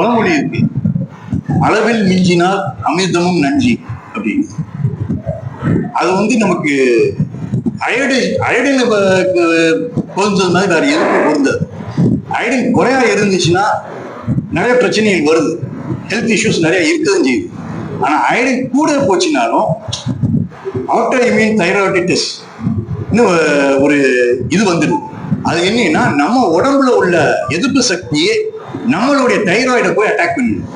பழமொழி இருக்கு. அளவில் மிஞ்சினால் அமிர்தமும் நன்றி அப்படின்னு. அது வந்து நமக்கு அயோடின் அயோடின் பொருந்தது மாதிரி வேற எதுக்கும் பொருந்தது. அயோடின் குறையா இருந்துச்சுன்னா நிறைய பிரச்சனைகள் வருது. ஹெல்த் இஷ்யூஸ் நிறைய இருக்கதான் செய்யுது. ஆனா அயோடின் கூட போச்சுனாலும் ஆட்டோ இம்யூன் தைராய்டிட்டிஸ் இன்னும் ஒரு இது வந்துடுது. அது என்னன்னா நம்ம உடம்புல உள்ள எதிர்ப்பு சக்தியே நம்மளுடைய தைராய்டை போய் அட்டாக் பண்ணணும்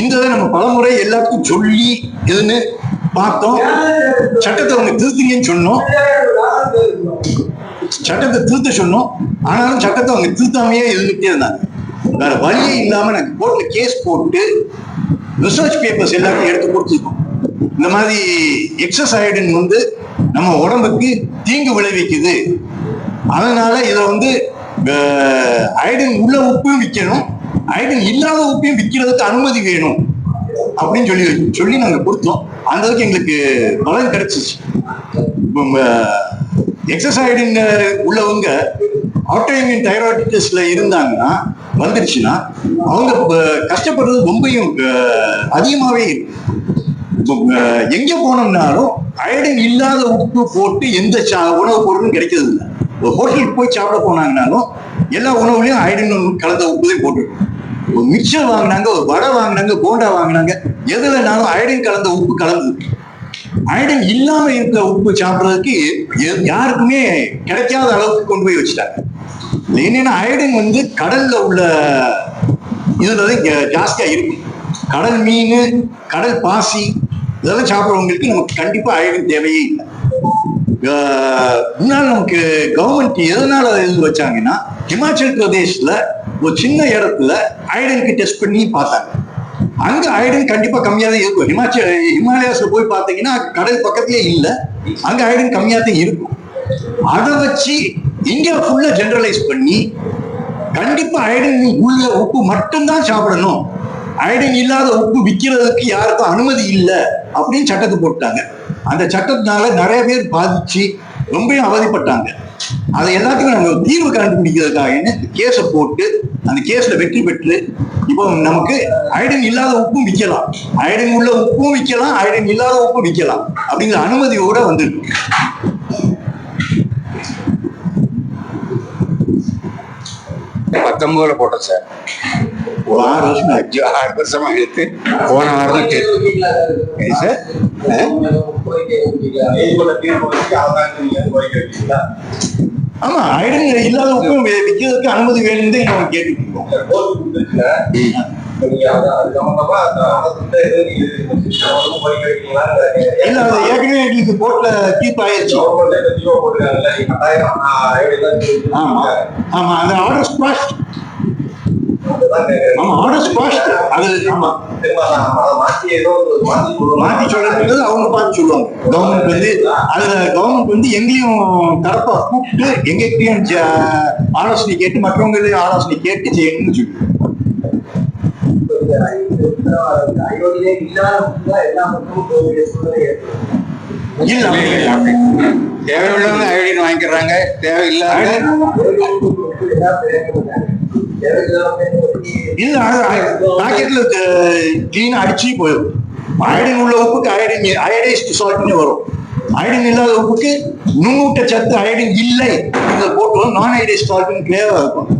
இந்த இதை நம்ம பலமுறை எல்லாத்துக்கும் சொல்லி இதுன்னு பார்த்தோம். சட்டத்தை அவங்க திருத்தீங்கன்னு சொன்னோம். சட்டத்தை திருத்த சொன்னோம். ஆனாலும் சட்டத்தை அவங்க திருத்தாமையே இருந்துகிட்டே இருந்தாங்க. வேற வழியே இல்லாம நாங்க கோர்ட்ல கேஸ் போட்டு ரிசர்ச் பேப்பர்ஸ் எல்லாத்தையும் எடுத்து கொடுத்துருக்கோம். இந்த மாதிரி எக்ஸசைடுன்னு வந்து நம்ம உடம்புக்கு தீங்கு விளைவிக்குது. அதனால இதை வந்து அயோடின் உள்ள உப்பையும் விற்கணும். அயோடின் இல்லாத உப்பையும் விற்கிறதுக்கு அனுமதி வேணும். அப்படின்னு சொல்லி சொல்லி நாங்க கொடுத்தோம். அந்த அளவுக்கு எங்களுக்கு பலன் கிடைச்சிச்சு. எக்ஸஸ் அயோடின் உள்ளவங்க ஆட்டோஇம்யூன் தைராய்டிட்டிஸ்ல இருந்தாங்கன்னா வந்துருச்சுன்னா அவங்க கஷ்டப்படுறது ரொம்பவும் அதிகமாகவே அதிகமாவே இருக்கு. எங்க போனோம்னாலும் அயோடின் இல்லாத உப்பு போட்டு எந்த சா- உணவுப் பொருளும் கிடைக்கிறது இல்லை ஒரு ஹோட்டலுக்கு போய் சாப்பிட போனாங்கனாலும் எல்லா உணவுலையும் அயோடின் கலந்த உப்பு தான் போட்டுருக்கும். ஒரு மிக்சர் வாங்கினாங்க ஒரு வடை வாங்கினாங்க போண்டா வாங்கினாங்க எதுலனாலும் அயோடின் கலந்த உப்பு கலந்து. அயோடின் இல்லாம இருக்கிற உப்பு சாப்பிட்றதுக்கு எ- யாருக்குமே கிடைக்காத அளவுக்கு கொண்டு போய் வச்சுட்டாங்க. என்னன்னா அயோடின் வந்து கடல்ல உள்ள இதுல ஜாஸ்தியா இருக்கும் கடல் மீன் கடல் பாசி இதெல்லாம் சாப்பிட்றவங்களுக்கு நமக்கு கண்டிப்பா ஐடின் தேவையே இல்லை. முன்னால் நமக்கு கவர்மெண்ட் எதனால எழுதி வச்சாங்கன்னா ஹிமாச்சல் பிரதேஷ்ல ஒரு சின்ன இடத்துல ஐடனுக்கு டெஸ்ட் பண்ணி பார்த்தாங்க. அங்க ஐடன் கண்டிப்பா கம்மியா தான் இருக்கும். ஹிமாச்சல் ஹிமாலயாஸ்ல போய் பார்த்தீங்கன்னா கடல் பக்கத்திலே இல்லை. அங்க ஐடன் கம்மியா தான் இருக்கும். அதை வச்சு இங்க ஃபுல்லா ஜென்ரலைஸ் பண்ணி கண்டிப்பா ஐடன் உள்ள உப்பு மட்டும்தான் சாப்பிடணும். ஐடன் இல்லாத உப்பு விற்கிறதுக்கு யாருக்கும் அனுமதி இல்லை அப்படின்னு சட்டத்தை போட்டாங்க அந்த சட்டத்தினால நிறைய பேர் பாதிச்சு ரொம்பவும் அவதிப்பட்டாங்க. அதை எல்லாத்துக்கும் நம்ம தீர்வு கண்டுபிடிக்கிறதுக்காக கேஸை போட்டு அந்த கேஸ்ல வெற்றி பெற்று இப்போ நமக்கு அயோடின் இல்லாத உப்பும் விற்கலாம். அயோடின் உள்ள உப்பும் விற்கலாம் அயோடின் இல்லாத உப்பும் விற்கலாம் அப்படிங்கிற அனுமதியோட வந்துருக்கு. பத்தொன்பதுல போட்டோம் சார். ஒரு ஆறு வருஷம். அஞ்சு ஆறு வருஷமா எடுத்து போன வாரம் தான் கேட்டு சார் ஆமா அயோடின் இல்லாத உப்பும் விற்கிறதுக்கு அனுமதி வேணும்னு நம்ம கேட்டுட்டு இருக்கோம் இல்ல அது ஏற்கனவே எங்களுக்கு போட்ல தீர்ப்பு ஆயிடுச்சு ஆமா ஆமா அந்த ஆர்டர் ஸ்பாஸ்ட் ஆமா ஆர்டர் ஸ்பாஸ்ட் அது ஆமா மாத்தி சொல்றது அவங்க பார்த்து சொல்லுவாங்க. கவர்மெண்ட் வந்து அதுல கவர்மெண்ட் வந்து எங்கேயும் தரப்பா கூப்பிட்டு எங்கேயும் ஜ- ஆலோசனை கேட்டு மற்றவங்களையும் ஆலோசனை கேட்டு செய்யணும்னு சொல்லி. இல்ல. அப்படி இல்லை. தேவையுள்ளவங்க அயோடின் வாங்கிக்கிறாங்க தேவையில்லாத இல்ல பாக்கெட்ல கிளீனா அடிச்சு போயிடும் அயடின் உள்ள உப்புக்கு அயடின் அயடைஸ்ட் சால்ட்னு வரும். அயடின் இல்லாத உப்புக்கு நுண்ணூட்ட சத்து அயடின் இல்லை. நீங்க போட்டு நான் அயடைஸ்ட் சால்ட்னு கிளியரா இருக்கும்.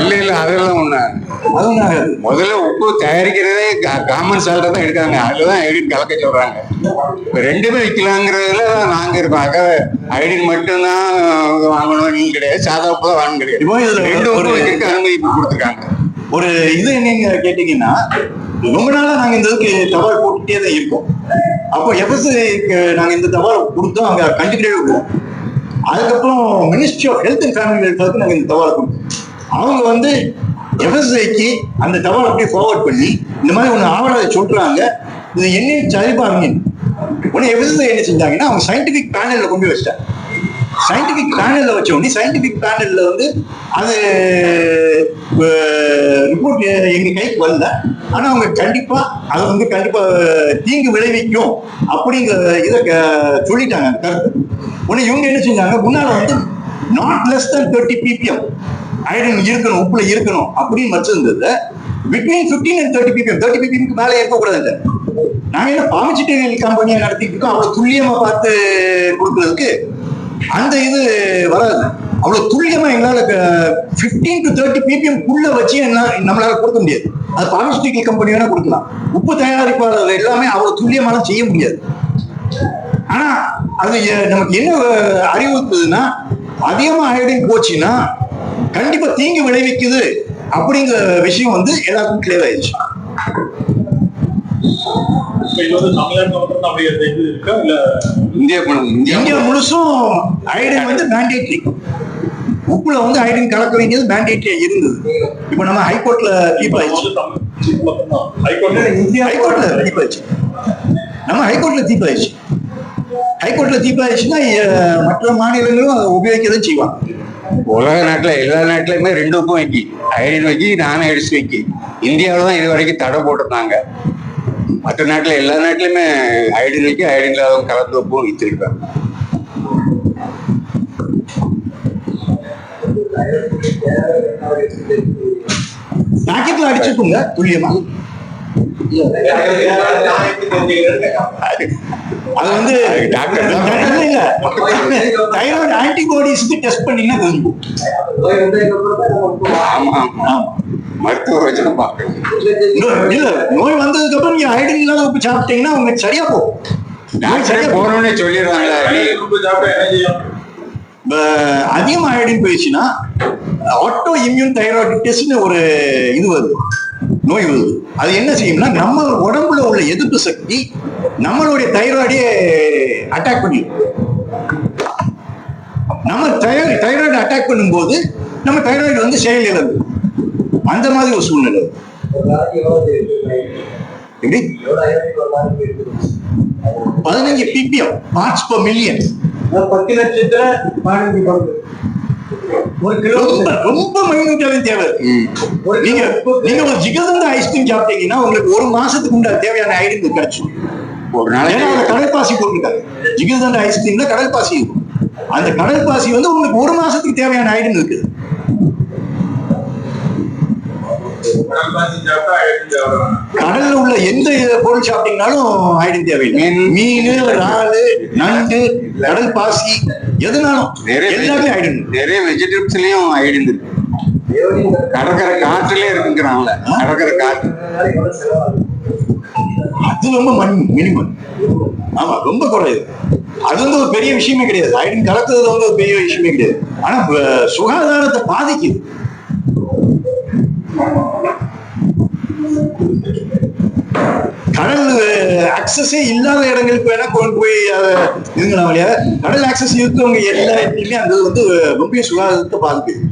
இல்ல இல்ல அதெல்லாம் ஒண்ணு. முதல்ல உப்பு தயாரிக்கிறதே காமன் சால்ட்டை தான் எடுக்காங்க அதுலதான் ஐடின் கலக்க சொல்றாங்க. இப்ப ரெண்டுமே விற்கலாங்கிறதுல தான் நாங்க இருக்கோம். ஆக ஐடின் மட்டும்தான் வாங்கணும்னு கிடையாது. சாதா உப்பு தான் வாங்கணும். கிடையாது. இப்போ இதுல ரெண்டு உப்பு ஒரு- வைக்கிறதுக்கு அனுமதி கொடுத்துருக்காங்க. ஒரு இது என்னங்க கேட்டீங்கன்னா ரொம்ப நாளா நாங்க இந்த இதுக்கு தபால் போட்டுட்டே தான் இருக்கோம். அப்போ எஃப்எஸ்ஐக்கு நாங்க இந்த தபால் கொடுத்தோம். அங்க கண்டுக்கிட்டே இருக்கோம். அதுக்கப்புறம் ministry of health and family வெல்ஃபேருக்கு நாங்க இந்த தபால் கொடுத்தோம். அவங்க வந்து எஃப்எஸ்ஐக்கு அந்த தகவல் அப்படியே ஃபார்வர்ட் பண்ணி இந்த மாதிரி ஒன்று ஆவணத்தை சொல்றாங்க. இது என்ன சரிபாருங்க உடனே எஃப்எஸ்ஐ என்ன செஞ்சாங்கன்னா அவங்க சயின்டிபிக் பேனலில் கொண்டு வச்சிட்டேன் வச்சிட்டாங்க. சயின்டிபிக் வச்ச உடனே சயின்டிபிக் பேனலில் வந்து அது ரிப்போர்ட் எங்கள் கைக்கு வரல. ஆனால் அவங்க கண்டிப்பாக அதை வந்து கண்டிப்பாக தீங்கு விளைவிக்கும் அப்படிங்கிற இதை க- சொல்லிட்டாங்க. கருத்து உடனே இவங்க என்ன செஞ்சாங்க முன்னால் வந்து not less than thirty PPM iodine இருக்கணும் உப்புல இருக்கணும் அப்படின்னு வச்சிருந்தது between fifteen and thirty PPM thirty பிபிஎம்க்கு மேலே இருக்கக்கூடாது நாங்க என்ன பார்மசிட்டிக்கல் கம்பெனியை நடத்திட்டு இருக்கோம் அவ்வளவு துல்லியமா பார்த்து கொடுக்கறதுக்கு அந்த இது வராது. அவ்வளவு துல்லியமா எங்களால பிப்டீன் டு தேர்ட்டி பிபிஎம் குள்ள வச்சு என்ன நம்மளால கொடுக்க முடியாது. அது பார்மசிட்டிக்கல் கம்பெனி வேணா கொடுக்கலாம். உப்பு தயாரிப்பாளர் எல்லாமே அவ்வளவு துல்லியமாலாம் செய்ய முடியாது. ஆனா அது நமக்கு என்ன அறிவுறுத்துதுன்னா அதிகமா அயோடின் போச்சுன்னா கண்டிப்பா தீங்கு விளைவிக்குது அப்படிங்கிற விஷயம் வந்து எல்லாருக்கும் கிளியர் ஆயிடுச்சு. இந்தியா முழுசும் அயோடின் வந்து மேண்டேட்ரி உப்புல வந்து அயோடின் கலக்க வேண்டியது மேண்டேட்ரியா இருந்தது. இப்போ நம்ம ஹைகோர்ட்ல தீர்ப்பு ஆயிடுச்சு. ஹைகோர்ட்ல தீர்ப்பு ஆயிடுச்சு. நம்ம ஹைகோர்ட்ல தீர்ப்பு ஆயிடுச்சு. ஹைகோர்ட்ல ஆயிடுச்சுன்னா மற்ற மாநிலங்களும் அதை உபயோகிக்க தான் செய்வாங்க. உலக நாட்டுல எல்லா நாட்டுலயுமே ரெண்டு உப்பும் வைக்கி அயடின் வைக்கி நான் அடிச்சு வைக்கி இந்தியாவில தான் இது வரைக்கும் தடை போட்டிருந்தாங்க. மற்ற நாட்டுல எல்லா நாட்டுலயுமே அயடின் வைக்கி அயடின் இல்லாதவங்க கலந்து உப்பும் வித்திருக்காங்க. பாக்கெட்ல அடிச்சுக்குங்க துல்லியமா? அது வந்து டாக்டர் இல்ல, இல்ல தைராய்டு ஆன்டிபாடிஸ்க்கு டெஸ்ட் பண்ணீங்கன்னா தெரியும் ஆமா ஆமா. மருத்துவர் வச்சு தான் பார்க்கணும் இல்ல நோய் வந்ததுக்கு அப்புறம் நீங்க அயோடின் இல்லாத உப்பு சாப்பிட்டீங்கன்னா உங்களுக்கு சரியா போகும் டாக்டரே சரியா போகும். போனோடனே சொல்லிடுறாங்களா. நீ சாப்பிட்டா என்ன செய்யும் ப- அதிகமா அயோடின் போயிடுச்சுன்னா ஆட்டோ இம்யூன் தைராய்டிட்டிஸ்னு ஒரு இது வருது. நோய் வருது. அது என்ன செய்யும்னா நம்ம உடம்புல உள்ள எதிர்ப்பு சக்தி நம்மளுடைய தைராய்டே அட்டாக் பண்ணிடும் நம்ம தைராய்டு தைராய்டு அட்டாக் பண்ணும்போது நம்ம தைராய்டு வந்து செயல் இழந்து அந்த மாதிரி ஒரு சூழ்நிலை. எப்படி? பதினஞ்சு பிபிஎம் பார்ட்ஸ் per மில்லியன் பத்து லட்சத்துல பதினஞ்சு பங்கு ஒரு கிலோ ரொம்ப மைனூட்டாவே தேவை. நீங்க நீங்க ஒரு ஜிகர்தண்ட ஐஸ்கிரீம் சாப்பிட்டீங்கன்னா உங்களுக்கு ஒரு மாசத்துக்கு உண்டா தேவையான ஐடின் கிடைச்சிடும். ஒரு நாளைக்கு கடல் பாசி போட்டுருக்காங்க ஜிகர்தண்ட ஐஸ்கிரீம்ல கடல் பாசி இருக்கும் அந்த கடல் பாசி வந்து உங்களுக்கு ஒரு மாசத்துக்கு தேவையான ஐடின் இருக்குது கடல்ல உள்ள எந்த பொருள் சாப்பிட்டீங்கனாலும் ஐடின் தேவையில்லை. மீன். இறாலு நண்டு கடல் பாசி எதுனாலும் நிறைய எல்லாமே ஐடின் நிறைய வெஜிடபிள்ஸ்லயும் அயடின் இருக்கு. கடற்கரை காற்றுலயே இருக்குங்கிறாங்களே கடற்கரை காற்று. அது ரொம்ப மினிமம். ஆமா ரொம்ப குறையுது அது வந்து ஒரு பெரிய விஷயமே கிடையாது. ஐடின் கலக்குறது வந்து ஒரு பெரிய விஷயமே கிடையாது. ஆனா சுகாதாரத்தை பாதிக்குது. கடல் அக்சஸே இல்லாத இடங்களுக்கு வேணா கொண்டு போய் அதை இதுங்களாம் வழியா கடல் அக்சஸ் இருக்கவங்க எல்லா இடத்துலையுமே அந்த வந்து ரொம்ப சுகாதாரத்தை பாதிக்குது.